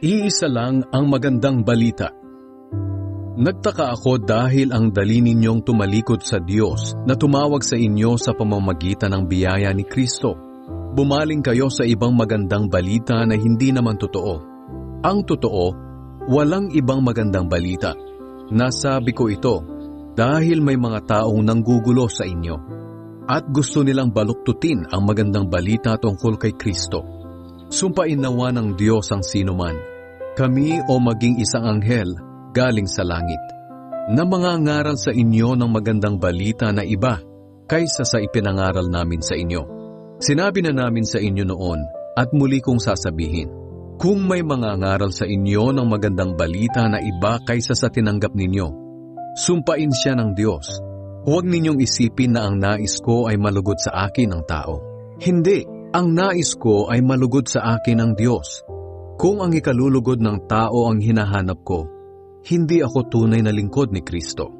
Iisa lang ang magandang balita. Nagtaka ako dahil ang dali ninyong tumalikod sa Diyos na tumawag sa inyo sa pamamagitan ng biyaya ni Kristo. Bumaling kayo sa ibang magandang balita na hindi naman totoo. Ang totoo, walang ibang magandang balita. Nasabi ko ito dahil may mga taong nanggugulo sa inyo at gusto nilang baluktutin ang magandang balita tungkol kay Kristo. Sumpain nawa ng Diyos ang sinuman, kami o maging isang anghel galing sa langit, na mga ngaral sa inyo ng magandang balita na iba kaysa sa ipinangaral namin sa inyo. Sinabi na namin sa inyo noon at muli kong sasabihin, kung may mga ngaral sa inyo ng magandang balita na iba kaysa sa tinanggap ninyo, sumpain siya ng Diyos. Huwag ninyong isipin na ang nais ko ay malugod sa akin ng tao. Hindi, ang nais ko ay malugod sa akin ng Diyos. Kung ang ikalulugod ng tao ang hinahanap ko, hindi ako tunay na lingkod ni Kristo.